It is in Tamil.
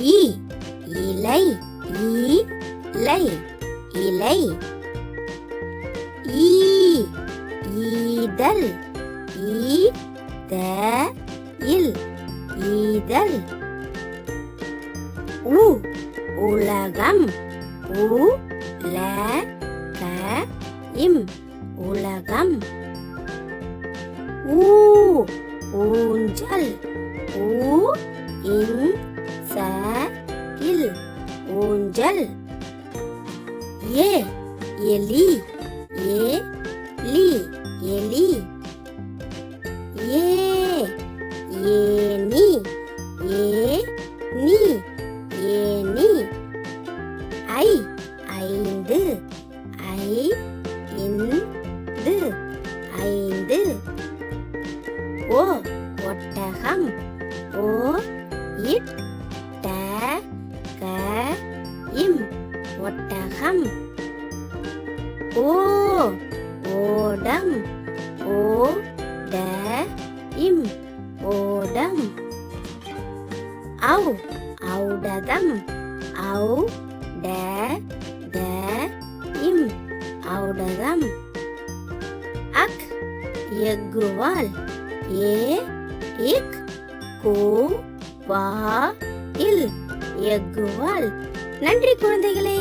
ஈ இலை இலை இலை. ஈ ஈதல் ஈ த இல் ஈதல். உ உலகம் உ ல க இம் உலகம். ஊ ஊஞ்சல் ஊ ஏ எலி ஏ லி எலி. ஏ ஏனி ஏ நீ ஏனி ஐ ஐந்து ஐ இந்து ஐந்து. ஓ ஒட்டகம். ஓ இட் ஒட்டகம் ஓ ஓடம். ஓ ட இம். ஓடம். ஔ ஔடதம். ஔ ட த இம். ஔடதம். அக் யக்ருவால் ஏ இக் கு வா இல். யக்ருவால் நன்றி குழந்தைகளே.